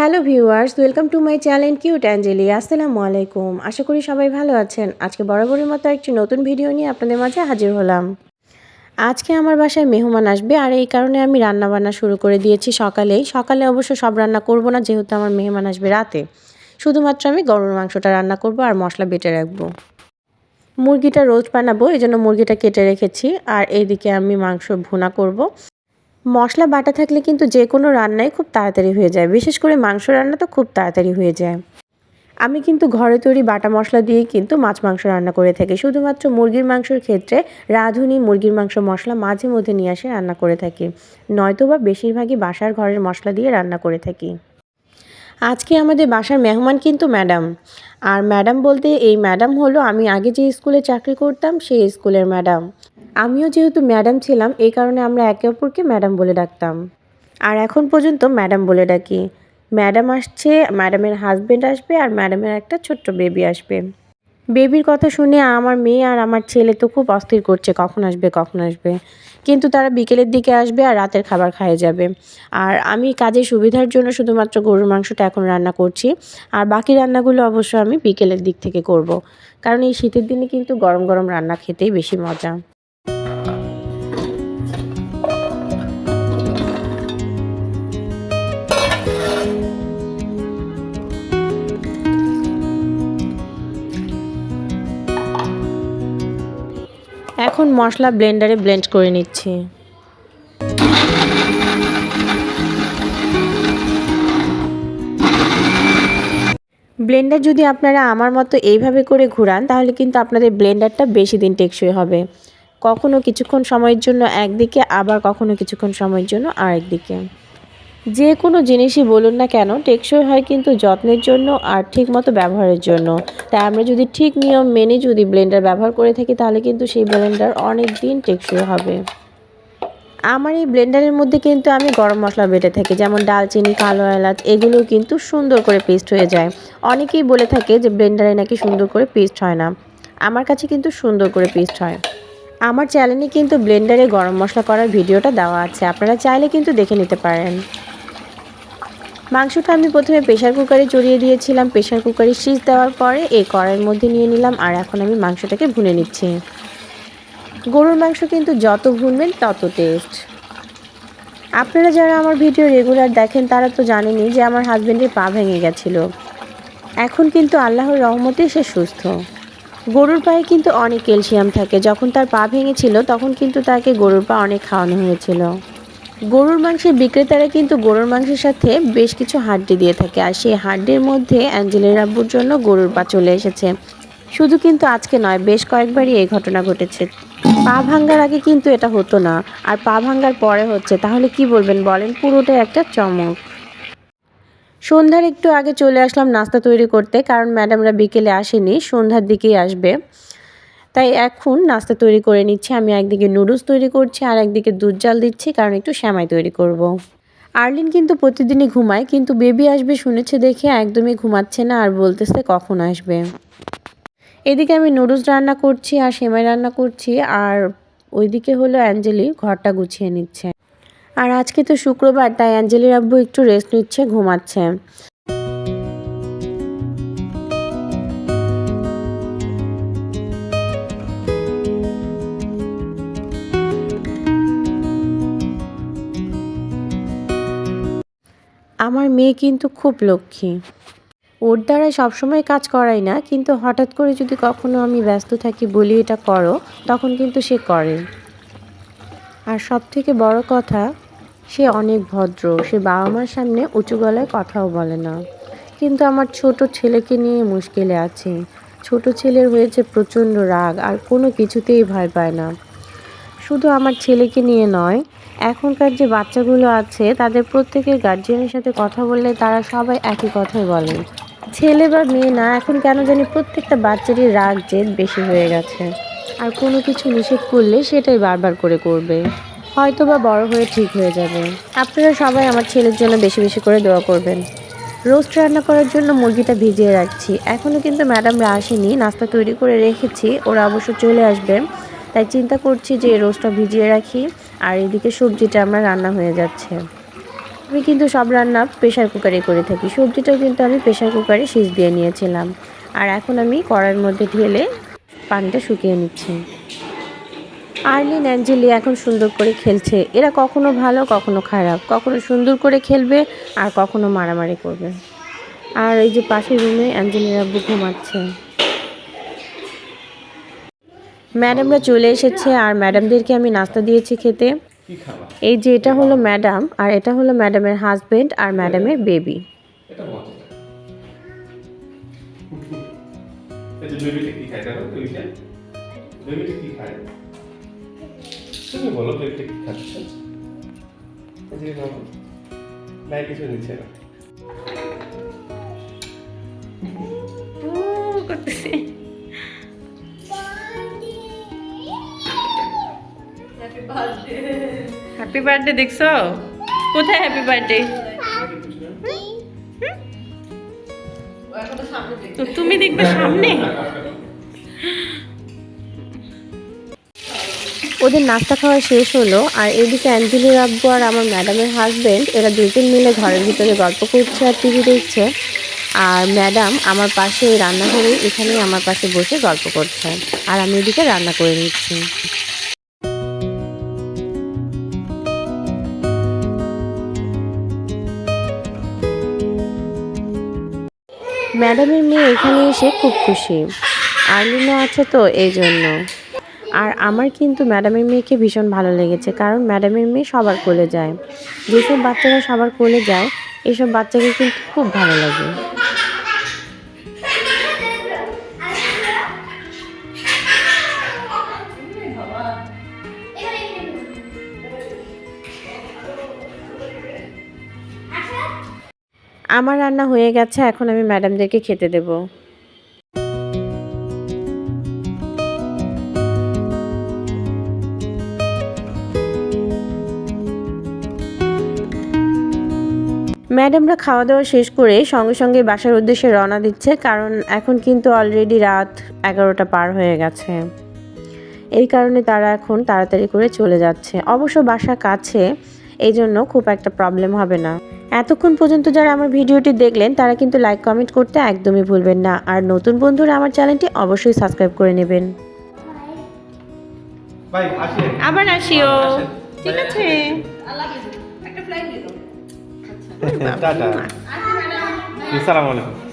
Hello viewers, welcome to my channel cute Angeli. আসসালামু আলাইকুম। আশা করি সবাই ভালো আছেন। আজকে বরাবরের মতো একটি নতুন ভিডিও নিয়ে আপনাদের মাঝে হাজির হলাম। আজকে আমার বাসায় মেহমান আসবে, আর এই কারণে আমি রান্না বান্না শুরু করে দিয়েছি সকালেই। সকালে অবশ্য সব রান্না করব না, যেহেতু আমার মেহমান আসবে রাতে। শুধুমাত্র আমি গরুর মাংসটা রান্না করব আর মশলা বেটে রাখব। মুরগিটা রোজ বানাবো, এই জন্য মুরগিটা কেটে রেখেছি। আর এইদিকে আমি মাংস ভুনা করব। মশলা বাটা থাকলে কিন্তু যে কোনো রান্নাই খুব তাড়াতাড়ি হয়ে যায়। বিশেষ করে মাংস রান্না তো খুব তাড়াতাড়ি হয়ে যায়। আমি কিন্তু ঘরে তৈরি বাটা মশলা দিয়েই কিন্তু মাছ মাংস রান্না করে থাকি। শুধুমাত্র মুরগির মাংসর ক্ষেত্রে রাঁধুনি মুরগির মাংস মশলা মাঝে মধ্যে নিয়ে আসে রান্না করে থাকি। নয়তো বা বেশিরভাগই বাসার ঘরের মশলা দিয়ে রান্না করে থাকি। আজকে আমাদের বাসার মেহমান কিন্তু ম্যাডাম। আর ম্যাডাম বলতে এই ম্যাডাম হলো আমি আগে যে স্কুলে চাকরি করতাম সেই স্কুলের ম্যাডাম। আমিও যেহেতু ম্যাডাম ছিলাম, এই কারণে আমরা একে অপরকে ম্যাডাম বলে ডাকতাম। আর এখন পর্যন্ত ম্যাডাম বলে ডাকি। ম্যাডাম আসছে, ম্যাডামের হাজব্যান্ড আসবে আর ম্যাডামের একটা ছোট্ট বেবি আসবে। বেবির কথা শুনে আমার মেয়ে আর আমার ছেলে তো খুব অস্থির করছে, কখন আসবে কখন আসবে। কিন্তু তারা বিকেলের দিকে আসবে আর রাতের খাবার খাইয়ে যাবে। আর আমি কাজের সুবিধার জন্য শুধুমাত্র গরুর মাংসটা এখন রান্না করছি। আর বাকি রান্নাগুলো অবশ্য আমি বিকেলের দিক থেকে করব। কারণ এই শীতের দিনে কিন্তু গরম গরম রান্না খেতেই বেশি মজা। এখন মশলা ব্লেন্ডারে ব্লেন্ড করে নিচ্ছি। ব্লেন্ডার যদি আপনারা আমার মতো এইভাবে করে ঘুরান, তাহলে কিন্তু আপনাদের ব্লেন্ডারটা বেশি দিন টেকসই হবে। কখনো কিছুক্ষণ সময়ের জন্য একদিকে, আবার কখনো কিছুক্ষণ সময়ের জন্য আরেকদিকে। যে কোনো জিনিসই বলুন না কেন, টেকসই হয় কিন্তু যত্নের জন্য আর ঠিক মতো ব্যবহারের জন্য। তাই আমরা যদি ঠিক নিয়ম মেনে যদি ব্লেন্ডার ব্যবহার করে থাকি, তাহলে কিন্তু সেই ব্লেন্ডার অনেক দিন টেকসই হবে। আমার এই ব্লেন্ডারের মধ্যে কিন্তু আমি গরম মশলা বেটে থাকি, যেমন ডালচিনি, কালো এলাচ এগুলো কিন্তু সুন্দর করে পেস্ট হয়ে যায়। অনেকেই বলে থাকে যে ব্লেন্ডারে নাকি সুন্দর করে পেস্ট হয় না। আমার কাছে কিন্তু সুন্দর করে পেস্ট হয়। আমার চ্যানেলে কিন্তু ব্লেন্ডারে গরম মশলা করার ভিডিওটা দেওয়া আছে, আপনারা চাইলে কিন্তু দেখে নিতে পারেন। মাংসটা আমি প্রথমে প্রেশার কুকারে চড়িয়ে দিয়েছিলাম। প্রেশার কুকারে সিজ দেওয়ার পরে এই কড়াইয়ের মধ্যে নিয়ে নিলাম আর এখন আমি মাংসটাকে ভুনে নিচ্ছি। গরুর মাংস কিন্তু যত ভুনবেন তত টেস্ট আপনারা যারা আমার ভিডিও রেগুলার দেখেন, তারা তো জানেনি যে আমার হাজব্যান্ডের পা ভেঙে গেছিল। এখন কিন্তু আল্লাহর রহমতে সে সুস্থ। গরুর পায়ে কিন্তু অনেক ক্যালসিয়াম থাকে। যখন তার পা ভেঙেছিল, তখন কিন্তু তাকে গরুর পা অনেক খাওয়ানো হয়েছিল। গরুর মাংসের বিক্রেতারা কিন্তু গরুর মাংসের সাথে বেশ কিছু হাড্ডি দিয়ে থাকে। আর সেই হাড্ডির মধ্যে অ্যাঞ্জেলের আব্বুর জন্য গরুর পা চলে এসেছে। শুধু কিন্তু আজকে নয়, বেশ কয়েকবারই এই ঘটনা ঘটেছে। পা ভাঙ্গার আগে কিন্তু এটা হতো না। আর পা ভাঙ্গার পরে হচ্ছে, তাহলে কি বলবেন বলেন? পুরোটাই একটা চমক। সন্ধ্যার একটু আগে চলে আসলাম নাস্তা তৈরি করতে, কারণ ম্যাডামরা বিকেলে আসেনি, সন্ধ্যার দিকেই আসবে। তাই এখন নাস্তা তৈরি করে নিচ্ছি। আমি একদিকে নুডলস তৈরি করছি আর একদিকে দুধ জাল দিচ্ছি, কারণ একটু শ্যামাই তৈরি করব। আর্লিন কিন্তু প্রতিদিনই ঘুমায়, কিন্তু বেবি আসবে শুনেছে দেখে একদমই ঘুমাচ্ছে না আর বলতেছে কখন আসবে। এদিকে আমি নুডলস রান্না করছি আর সেমাই রান্না করছি আর ওইদিকে হলো অ্যাঞ্জেলি ঘরটা গুছিয়ে নিচ্ছে। আর আজকে তো শুক্রবার, তাই অ্যাঞ্জেলির আব্বু একটু রেস্ট নিচ্ছে, ঘুমাচ্ছে। আমার মেয়ে কিন্তু খুব লক্ষ্মী। ওর দ্বারা সবসময় কাজ করাই না, কিন্তু হঠাৎ করে যদি কখনো আমি ব্যস্ত থাকি বলি এটা করো, তখন কিন্তু সে করে। আর সব থেকে বড় কথা, সে অনেক ভদ্র, সে বাবা মার সামনে উঁচু গলায় কথাও বলে না। কিন্তু আমার ছোট ছেলেকে নিয়ে মুশকিলে আছে। ছোট ছেলের হয়েছে প্রচণ্ড রাগ, আর কোনো কিছুতেই ভয় পায় না। শুধু আমার ছেলেকে নিয়ে নয়, এখনকার যে বাচ্চাগুলো আছে, তাদের প্রত্যেকের গার্জিয়ানের সাথে কথা বললে তারা সবাই একই কথাই বলে ছেলে বা মেয়ে না, এখন কেন জানি প্রত্যেকটা বাচ্চারই রাগ, জেদ বেশি হয়ে গেছে। আর কোনো কিছু নিষেধ করলে সেটাই বারবার করে করবে। হয়তো বা বড় হয়ে ঠিক হয়ে যাবে। আপনারা সবাই আমার ছেলের জন্য বেশি বেশি করে দোয়া করবেন। রোস্ট রান্না করার জন্য মুরগিটা ভিজিয়ে রাখছি। এখনও কিন্তু ম্যাডামরা আসেনি। নাস্তা তৈরি করে রেখেছি। ওরা অবশ্য চলে আসবে। তাই চিন্তা করছি যে রোস্টটা ভিজিয়ে রাখি আর এদিকে সবজিটা আমার রান্না হয়ে যাচ্ছে। আমি কিন্তু সব রান্না প্রেশার কুকারে করে থাকি। সবজিটাও কিন্তু আমি প্রেশার কুকারে সিজ দিয়ে নিয়েছিলাম। আর এখন আমি কড়ার মধ্যে ঢেলে পানিটা শুকিয়ে নিচ্ছি। আর্লিন অ্যাঞ্জেলি এখন সুন্দর করে খেলছে। এরা কখনো ভালো, কখনো খারাপ। কখনো সুন্দর করে খেলবে আর কখনো মারামারি করবে। আর এই যে পাশের রুমে অ্যাঞ্জেলির আব্বু ঘুমাচ্ছে ম্যাডামরা চলে এসেছে আর ম্যাডামদেরকে আমি নাস্তা দিয়েছি খেতে। এই যে এটা হলো ম্যাডাম আর এটা হলো ম্যাডামের হাজবেন্ড আর ম্যাডামের বেবি। এটা মজা হ্যাপি বার্থডে দেখছ? কোথায় হ্যাপি বার্থডে তো তুমি দেখবে সামনে। ওদের নাস্তা খাওয়া শেষ হলো, আর এদিকে অ্যাঞ্জেলির আব্বু আর আমার ম্যাডামের হাজবেন্ড এরা দুজন মিলে ঘরের ভিতরে গল্প করছে আর টিভি দেখছে। আর ম্যাডাম আমার পাশে রান্নাঘরে এখানেই আমার পাশে বসে গল্প করছে। আর আমি এদিকে রান্না করে নিচ্ছি। ম্যাডামের মেয়ে এখানে এসে খুব খুশি। আর্লিনও আছে তো এই জন্য আর আমার কিন্তু ম্যাডামের মেয়েকে ভীষণ ভালো লেগেছে, কারণ ম্যাডামের মেয়ে সবার কোলে যায়। যেসব বাচ্চারা সবার কোলে যায়, এসব বাচ্চাকে কিন্তু খুব ভালো লাগে। আমার রান্না হয়ে গেছে, এখন আমি ম্যাডামদেরকে খেতে দেবো। ম্যাডামরা খাওয়া দাওয়া শেষ করে সঙ্গে সঙ্গে বাসার উদ্দেশ্যে রওনা দিচ্ছে, কারণ এখন কিন্তু অলরেডি রাত এগারোটা পার হয়ে গেছে। এই কারণে তারা এখন তাড়াতাড়ি করে চলে যাচ্ছে। অবশ্য বাসা কাছে এই জন্য খুব একটা প্রবলেম হবে না। এতক্ষণ পর্যন্ত যারা আমার ভিডিওটি দেখলেন তারা কিন্তু লাইক কমেন্ট করতে একদমই ভুলবেন না। আর নতুন বন্ধুরা আমার চ্যানেলটি অবশ্যই সাবস্ক্রাইব করে নেবেন। আবার আসিও। ঠিক আছে। টাটা। আসসালামু আলাইকুম।